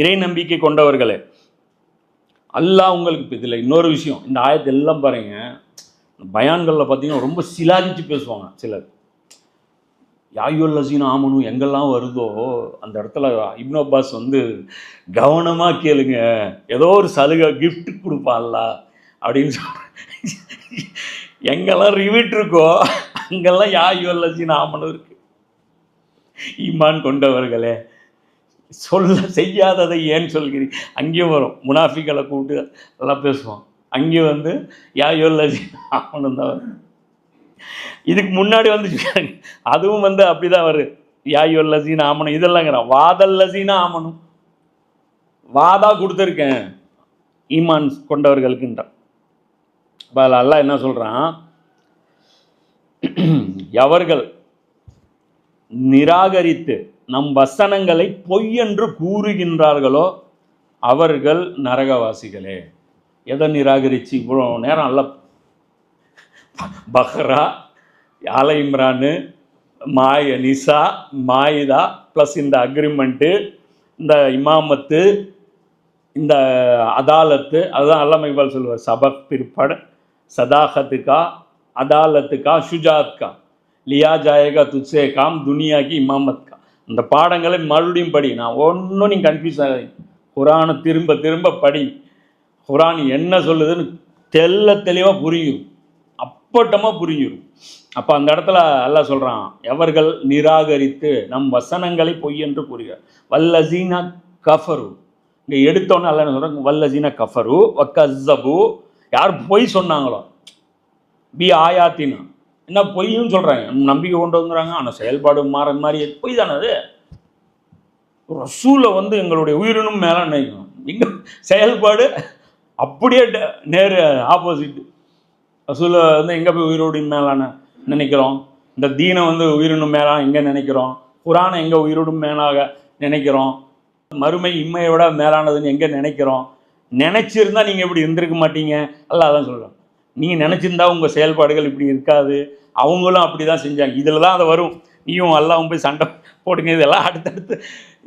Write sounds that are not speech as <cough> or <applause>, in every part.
இறை நம்பிக்கை கொண்டவர்களே அல்லாஹ் உங்களுக்கு இதில் இன்னொரு விஷயம் இந்த ஆயத்தை எல்லாம் பாருங்க. பயான்களில் பார்த்தீங்கன்னா ரொம்ப சிலாதிச்சு பேசுவாங்க சிலர். யாயுல் லசீன் ஆமனும் எங்கெல்லாம் வருதோ அந்த இடத்துல இப்னு அப்பாஸ் வந்து கவனமாக கேளுங்க. ஏதோ ஒரு சலுகை கிஃப்ட் கொடுப்பான்ல அப்படின்னு சொல்ற எங்கெல்லாம் ரிவிட் இருக்கோ அங்கெல்லாம் யாயுல் லசீன் ஆமனும் இருக்கு. ஈமான் கொண்டவர்களே சொல்ல செய்யாததை ஏன் சொல்கிறீங்க அங்கேயும் வரும். முனாஃபிகளை கூப்பிட்டு எல்லாம் பேசுவோம் அங்கேயும் வந்து யா யோ அவனும் தான் வரும் இதுக்கு முன்னாடி வந்து அதுவும் வந்து அப்படிதான் வருது யோ லசீனா ஆமனும் இதெல்லாம்ங்கிறான் வாதல் லசீனா ஆமனும் வாதா கொடுத்துருக்கேன். ஈமான் கொண்டவர்களுக்குன்றான். அப்ப அதில் அல்லா என்ன சொல்றான்? <clears throat> எவர்கள் நிராகரித்து நம் வசனங்களை பொய் என்று கூறுகின்றார்களோ அவர்கள் நரகவாசிகளே. எதை நிராகரித்து இவ்வளோ நேரம் அல்ல. பஹ்ரா ஆல இம்ரானு மாய நிசா மாயிதா ப்ளஸ் இந்த அக்ரிமெண்ட்டு இந்த இமாமத்து இந்த அதாலத்து அதுதான் அல்லாம இக்பால் சொல்லுவார். சபக் பிற்பட சதாகத்துக்கா அதாலத்துக்கா ஷுஜாத்கா லியா ஜாயகா துட்சே காம் துனியாக்கி இமாமத் அந்த இந்த பாடங்களை மறுபடியும் படி. நான் ஒன்றும் நீ கன்ஃபியூஸ் ஆகாதீங்க குரானை திரும்ப திரும்ப படி. குரான் என்ன சொல்லுதுன்னு தெல்ல தெளிவாக புரியும். அப்பட்டமாக புரியும் அப்போ அந்த இடத்துல அல்லாஹ் சொல்கிறான் எவர்கள் நிராகரித்து நம் வசனங்களை பொய் என்று கூறுகிறார். வல்லசீனா கஃபரு. இங்கே எடுத்தோன்னே அல்ல என்ன சொல்கிறாங்க வல்லசீனா கஃபரு வக்கஸபு யார் பொய் சொன்னாங்களோ. பி ஆயாத்தினா. என்ன பொய்யும் சொல்கிறாங்க நம்பிக்கை கொண்டு ஆனால் செயல்பாடு மாற மாதிரி பொய் தானே அது? ரசூலை வந்து எங்களுடைய உயிரினும் மேலே நினைக்கணும். எங்கள் செயல்பாடு அப்படியே நேர் ஆப்போசிட் ரசூலை வந்து எங்கே போய் உயிரோடு மேலான நினைக்கிறோம்? இந்த தீனை வந்து உயிரினும் மேலாக எங்கே நினைக்கிறோம்? குரானை எங்கே உயிரோடும் மேலாக நினைக்கிறோம்? மறுமை இம்மையை விட மேலானதுன்னு எங்கே நினைக்கிறோம்? நினச்சிருந்தா நீங்கள் இப்படி இருந்திருக்க மாட்டீங்க. அல்ல அதான் சொல்கிறோம் நீங்கள் நினச்சிருந்தா உங்கள் செயல்பாடுகள் இப்படி இருக்காது. அவங்களும் அப்படி தான் செஞ்சாங்க. இதில் தான் அது வரும். நீயும் அல்லாவும் போய் சண்டை போடுங்க. இதெல்லாம் அடுத்தடுத்து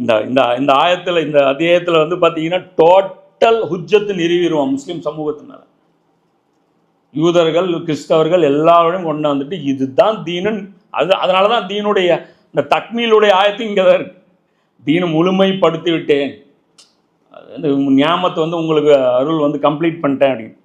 இந்த இந்த இந்த ஆயத்தில் இந்த அத்தியாயத்தில் வந்து பார்த்தீங்கன்னா டோட்டல் ஹுஜ்ஜத்து நிறுவிடுவோம் முஸ்லீம் சமூகத்தினால. யூதர்கள் கிறிஸ்தவர்கள் எல்லாரோடையும் கொண்டு வந்துட்டு இதுதான் தீனன் அது அதனால தான் தீனுடைய இந்த தக்மீலுடைய ஆயத்தையும் இங்கே தான் இருக்கு. தீனை முழுமைப்படுத்தி விட்டேன் அது வந்து ஞாபகத்தை வந்து உங்களுக்கு அருள் வந்து கம்ப்ளீட் பண்ணிட்டேன் அப்படின்னு.